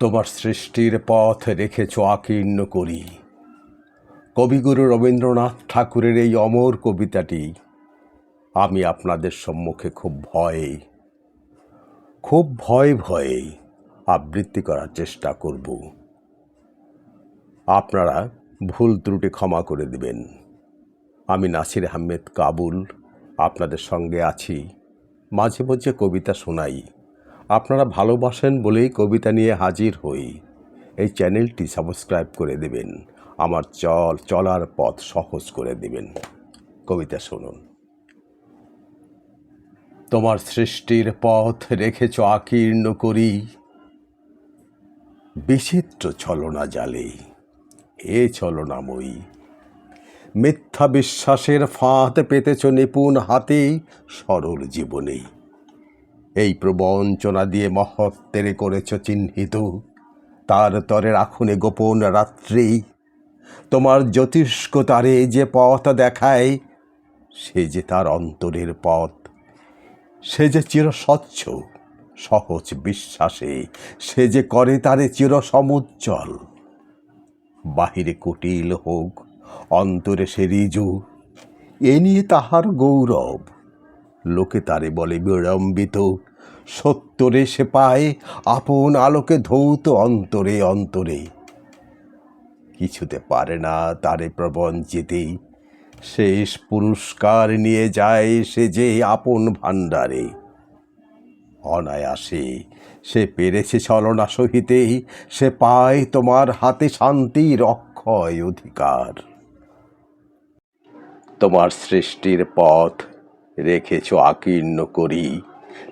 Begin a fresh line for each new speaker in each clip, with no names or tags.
তোমার সৃষ্টির পথ রেখেছ আকীর্ণ করি। কবিগুরু রবীন্দ্রনাথ ঠাকুরের এই অমর কবিতাটি আমি আপনাদের সম্মুখে খুব ভয়ে খুব ভয়ে ভয়ে আবৃত্তি করার চেষ্টা করব। আপনারা ভুল ত্রুটি ক্ষমা করে দিবেন। আমি নাসির আহমেদ কাবুল, আপনাদের সঙ্গে আছি। মাঝে মাঝে কবিতা শোনাই। আপনারা ভালোবাসেন বলেই কবিতা নিয়ে হাজির হই। এই চ্যানেলটি সাবস্ক্রাইব করে দেবেন। আমার চল, চলার পথ সহজ করে দেবেন। কবিতা শুনুন। তোমার সৃষ্টির পথ রেখেছ আকীর্ণ করি। বিচিত্র ছলনা জালে, এ ছলনাময়ী মিথ্যা বিশ্বাসের ফাঁদ পেতেছ নিপুণ হাতে সরল জীবনে এই প্রবঞ্চনা দিয়ে মহত্বের করেছ চিহ্নিত। তার তরে রাখুনে গোপন রাত্রি। তোমার জ্যোতিষ্ক তারে যে পথ দেখায়, সে যে তার অন্তরের পথ, সে যে চির স্বচ্ছ সহজ বিশ্বাসে, সে যে করে তারে চির সমুজ্জ্বল বাহিরে কুটিল হোক, অন্তরে সে রিজু, এ নিয়ে তাহার গৌরব। লোকে তারে বলে বিড়ম্বিত। সত্তরে সে পায় আপন আলোকে ধৌত অন্তরে অন্তরে। কিছুতে পারে না তারে প্রবঞ্চিতে শেষ পুরস্কার নিয়ে যায় সে যে আপন ভাণ্ডারে। অনায়াসে সে পেরেছে ছলনা সহিতে সে পায় তোমার হাতে শান্তির অক্ষয় অধিকার। তোমার সৃষ্টির পথ রেখেছ আকীর্ণ করি।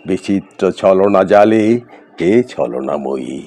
বিচিত্র ছলনা জালে এ ছলনাময়ী